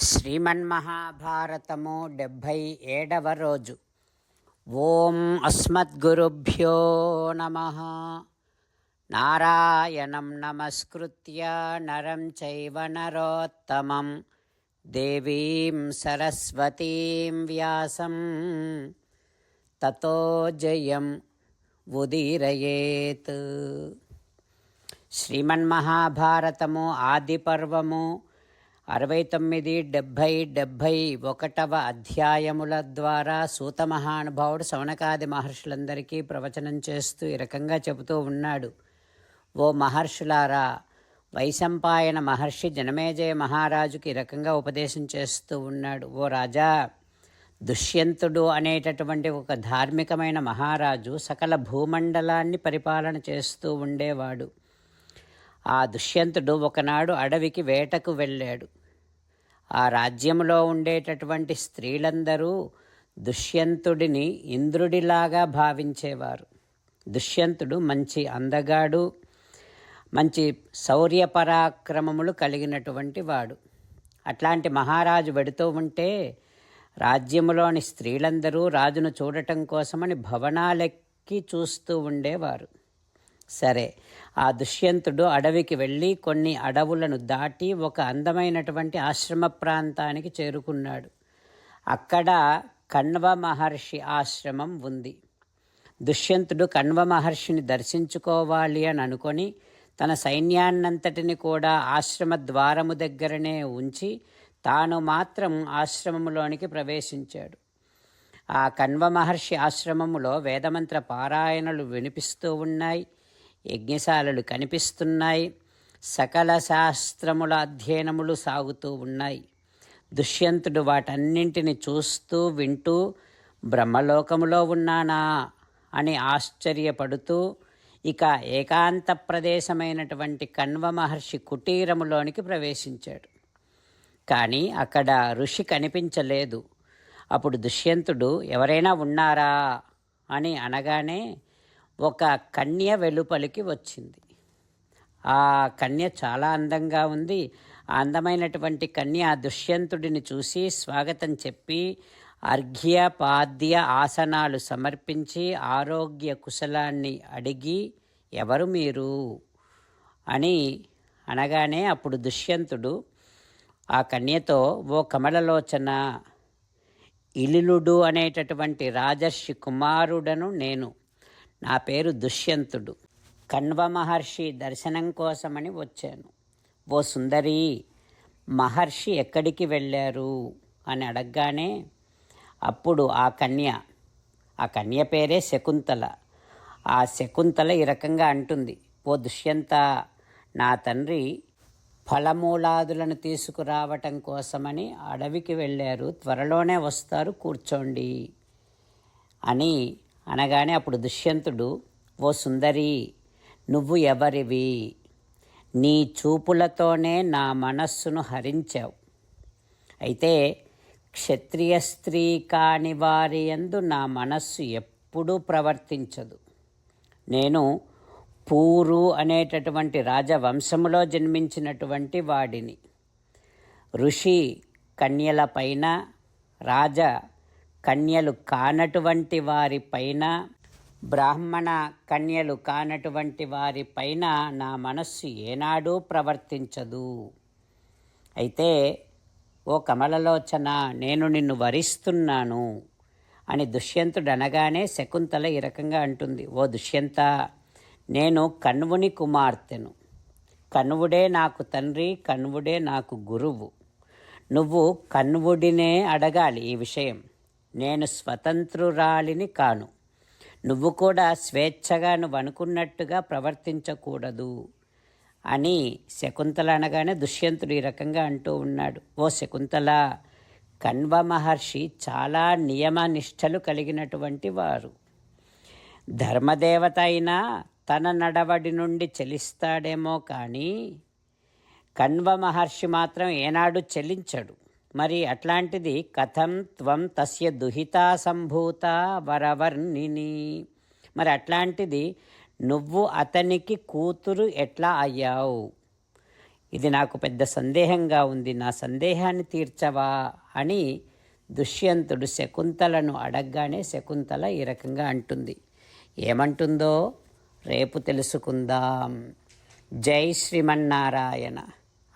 శ్రీమన్మహాభారతము డెబ్భై ఏడవ రోజు ఓం అస్మద్గురుభ్యో నమ. నారాయణం నమస్కృత్య నరం చైవ నరోత్తమం. దేవీం సరస్వతీం వ్యాసం. తతో జయం ఉదీరయేత్. శ్రీమన్మహాభారతము ఆదిపర్వము పర్వము అరవై తొమ్మిది డెబ్భై డెబ్భై ఒకటవ అధ్యాయముల ద్వారా సూత మహానుభావుడు సవనకాది మహర్షులందరికీ ప్రవచనం చేస్తూ ఈ రకంగా చెబుతూ ఉన్నాడు. ఓ మహర్షులారా వైశంపాయన మహర్షి జనమేజయ మహారాజుకి ఈ రకంగా ఉపదేశం చేస్తూ ఉన్నాడు. ఓ రాజా దుష్యంతుడు అనేటటువంటి ఒక ధార్మికమైన మహారాజు సకల భూమండలాన్ని పరిపాలన చేస్తూ ఉండేవాడు. ఆ దుష్యంతుడు ఒకనాడు అడవికి వేటకు వెళ్ళాడు. ఆ రాజ్యంలో ఉండేటటువంటి స్త్రీలందరూ దుష్యంతుడిని ఇంద్రుడిలాగా భావించేవారు. దుష్యంతుడు మంచి అందగాడు మంచి శౌర్య పరాక్రమములు కలిగినటువంటి వాడు. అట్లాంటి మహారాజు వెడుతూ ఉంటే రాజ్యములోని స్త్రీలందరూ రాజును చూడటం కోసమని భవనాలెక్కి చూస్తూ ఉండేవారు. సరే. ఆ దుష్యంతుడు అడవికి వెళ్ళి కొన్ని అడవులను దాటి ఒక అందమైనటువంటి ఆశ్రమ ప్రాంతానికి చేరుకున్నాడు. అక్కడ కణ్వ మహర్షి ఆశ్రమం ఉంది. దుష్యంతుడు కణ్వ మహర్షిని దర్శించుకోవాలి అని అనుకొని తన సైన్యాన్నంతటిని కూడా ఆశ్రమ ద్వారము దగ్గరనే ఉంచి తాను మాత్రం ఆశ్రమంలోనికి ప్రవేశించాడు. ఆ కణ్వ మహర్షి ఆశ్రమములో వేదమంత్ర పారాయణలు వినిపిస్తూ ఉన్నాయి. యజ్ఞశాలలు కనిపిస్తున్నాయి. సకల శాస్త్రముల అధ్యయనములు సాగుతూ ఉన్నాయి. దుష్యంతుడు వాటన్నింటిని చూస్తూ వింటూ బ్రహ్మలోకములో ఉన్నానా? అని ఆశ్చర్యపడుతూ ఇక ఏకాంత ప్రదేశమైనటువంటి కణ్వ మహర్షి కుటీరములోనికి ప్రవేశించాడు. కానీ అక్కడ ఋషి కనిపించలేదు. అప్పుడు దుష్యంతుడు ఎవరైనా ఉన్నారా? అని అనగానే ఒక కన్య వెలుపలికి వచ్చింది. ఆ కన్య చాలా అందంగా ఉంది. ఆ అందమైనటువంటి కన్య ఆ దుష్యంతుడిని చూసి స్వాగతం చెప్పి అర్ఘ్య పాద్య ఆసనాలు సమర్పించి ఆరోగ్య కుశలాన్ని అడిగి ఎవరు మీరు? అని అనగానే అప్పుడు దుష్యంతుడు ఆ కన్యతో ఓ కమలలోచన ఇలిలుడు అనేటటువంటి రాజర్షి కుమారుడను నేను నా పేరు దుష్యంతుడు. కణ్వ మహర్షి దర్శనం కోసమని వచ్చాను. ఓ సుందరి మహర్షి ఎక్కడికి వెళ్ళారు? అని అడగగానే అప్పుడు ఆ కన్య ఆ కన్య పేరే శకుంతల. ఆ శకుంతల ఈ రకంగా అంటుంది ఓ దుష్యంత నా తండ్రి ఫలమూలాదులను తీసుకురావటం కోసమని అడవికి వెళ్ళారు. త్వరలోనే వస్తారు కూర్చోండి అని అనగానే అప్పుడు దుష్యంతుడు ఓ సుందరి నువ్వు ఎవరివి? నీ చూపులతోనే నా మనస్సును హరించావు. అయితే క్షత్రియ స్త్రీ కాని వారి యందు నా మనస్సు ఎప్పుడూ ప్రవర్తించదు. నేను పూరు అనేటటువంటి రాజవంశములో జన్మించినటువంటి వాడిని. ఋషి కన్యలపైన రాజ కన్యలు కానటువంటి వారిపైన బ్రాహ్మణ కన్యలు కానటువంటి వారిపైన నా మనస్సు ఏనాడూ ప్రవర్తించదు. అయితే ఓ కమలలోచన నేను నిన్ను వరిస్తున్నాను అని దుష్యంతుడు అనగానే శకుంతల ఈ రకంగా అంటుంది. ఓ దుష్యంత నేను కణువుని కుమార్తెను. కణువుడే నాకు తండ్రి కణువుడే నాకు గురువు. నువ్వు కణువుడినే అడగాలి ఈ విషయం. నేను స్వతంత్రురాలిని కాను. నువ్వు కూడా స్వేచ్ఛగా నువ్వు అనుకున్నట్టుగా ప్రవర్తించకూడదు అని శకుంతల అనగానే దుష్యంతుడు ఈ రకంగా అంటూ ఉన్నాడు. ఓ శకుంతల కణ్వ మహర్షి చాలా నియమనిష్టలు కలిగినటువంటి వారు. ధర్మదేవత అయినా తన నడవడి నుండి చెలిస్తాడేమో కానీ కణ్వ మహర్షి మాత్రం ఏనాడు చెలించడు. మరి అట్లాంటిది కథం త్వం తస్య దుహితా సంభూత వరవర్ణిని. మరి అట్లాంటిది నువ్వు అతనికి కూతురు ఎట్లా అయ్యావు? ఇది నాకు పెద్ద సందేహంగా ఉంది. నా సందేహాన్ని తీర్చవా? అని దుష్యంతుడు శకుంతలను అడగగానే శకుంతల ఈ రకంగా అంటుంది. ఏమంటుందో రేపు తెలుసుకుందాం. జై శ్రీమన్నారాయణ.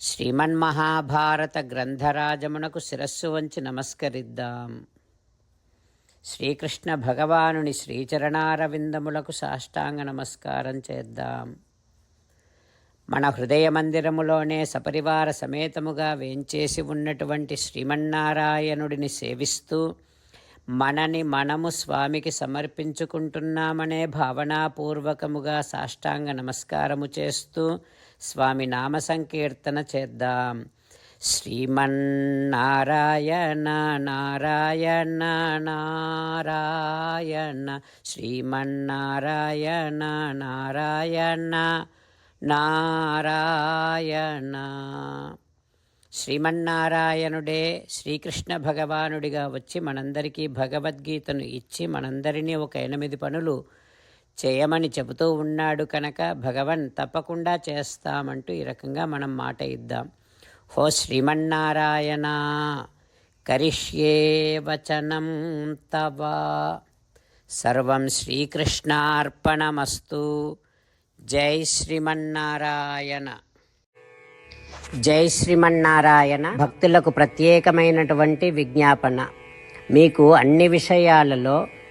శ్రీమన్మహాభారత గ్రంథరాజమునకు శిరస్సు వంచి నమస్కరిద్దాం. శ్రీకృష్ణ భగవానుని శ్రీచరణార విందములకు సాష్టాంగ నమస్కారం చేద్దాం. మన హృదయ మందిరములోనే సపరివార సమేతముగా వేంచేసి ఉన్నటువంటి శ్రీమన్నారాయణుడిని సేవిస్తూ మనని మనము స్వామికి సమర్పించుకుంటున్నామనే భావనాపూర్వకముగా సాష్టాంగ నమస్కారము చేస్తూ స్వామి నామ సంకీర్తన చేద్దాం. శ్రీమన్నారాయణ నారాయణ నారాయణ శ్రీమన్నారాయణ నారాయణ నారాయణ. శ్రీమన్నారాయణుడే శ్రీకృష్ణ భగవానుడిగా వచ్చి మనందరికీ భగవద్గీతను ఇచ్చి మనందరినీ ఒక ఎనిమిది పనులు చేయమని చెబుతూ ఉన్నాడు కనుక భగవన్ తప్పకుండా చేస్తామంటూ ఈ రకంగా మనం మాట ఇద్దాం. హో శ్రీమన్నారాయణ కరిష్యే వచనం తవ. సర్వం శ్రీకృష్ణార్పణమస్తు. జై శ్రీమన్నారాయణ. జై శ్రీమన్నారాయణ. భక్తులకు ప్రత్యేకమైనటువంటి విజ్ఞాపన. మీకు అన్ని విషయాలలో